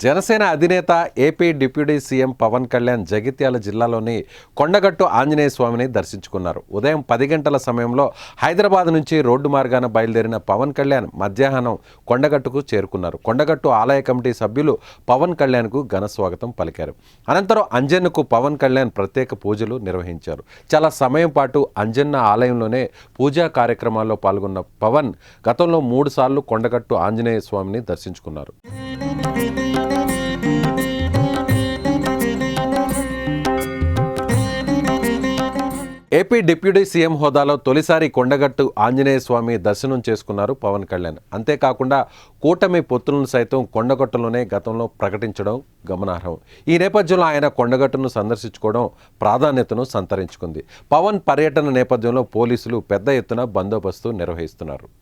జనసేన అధినేత AP deputy CM Pavan Kalyan Jagtial జిల్లాలోని కొండగట్టు ఆంజనేయ స్వామిని దర్శించుకున్నారు. ఉదయం పది గంటల సమయంలో హైదరాబాద్ నుంచి రోడ్డు మార్గాన బయలుదేరిన పవన్ కళ్యాణ్ మధ్యాహ్నం కొండగట్టుకు చేరుకున్నారు. కొండగట్టు ఆలయ కమిటీ సభ్యులు పవన్ కళ్యాణ్కు ఘన స్వాగతం పలికారు. అనంతరం అంజన్నకు పవన్ కళ్యాణ్ ప్రత్యేక పూజలు నిర్వహించారు. చాలా సమయం పాటు అంజన్న ఆలయంలోనే పూజా కార్యక్రమాల్లో పాల్గొన్న పవన్ గతంలో మూడుసార్లు కొండగట్టు ఆంజనేయ స్వామిని దర్శించుకున్నారు. ఏపీ డిప్యూటీ సీఎం హోదాలో తొలిసారి కొండగట్టు ఆంజనేయ స్వామి దర్శనం చేసుకున్నారు పవన్ కళ్యాణ్. అంతేకాకుండా కూటమి పొత్తులను సైతం కొండగట్టులోనే గతంలో ప్రకటించడం గమనార్హం. ఈ నేపథ్యంలో ఆయన కొండగట్టును సందర్శించుకోవడం ప్రాధాన్యతను సంతరించుకుంది. పవన్ పర్యటన నేపథ్యంలో పోలీసులు పెద్ద ఎత్తున బందోబస్తు నిర్వహిస్తున్నారు.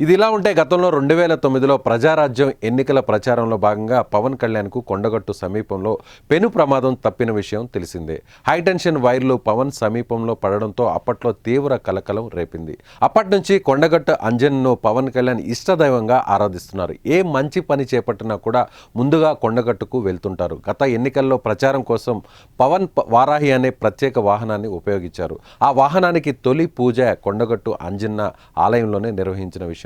ఇది ఇలా ఉంటే గతంలో రెండు వేల తొమ్మిదిలో ప్రజారాజ్యం ఎన్నికల ప్రచారంలో భాగంగా పవన్ కళ్యాణ్కు కొండగట్టు సమీపంలో పెను ప్రమాదం తప్పిన విషయం తెలిసిందే. హైటెన్షన్ వైర్లు పవన్ సమీపంలో పడడంతో అప్పట్లో తీవ్ర కలకలం రేపింది. అప్పటి నుంచి కొండగట్టు అంజన్ను పవన్ కళ్యాణ్ ఇష్టదైవంగా ఆరాధిస్తున్నారు. ఏ మంచి పని చేపట్టినా కూడా ముందుగా కొండగట్టుకు వెళ్తుంటారు. గత ఎన్నికల్లో ప్రచారం కోసం పవన్ వారాహి అనే ప్రత్యేక వాహనాన్ని ఉపయోగించారు. ఆ వాహనానికి తొలి పూజ కొండగట్టు అంజన్న ఆలయంలోనే నిర్వహించిన విషయం.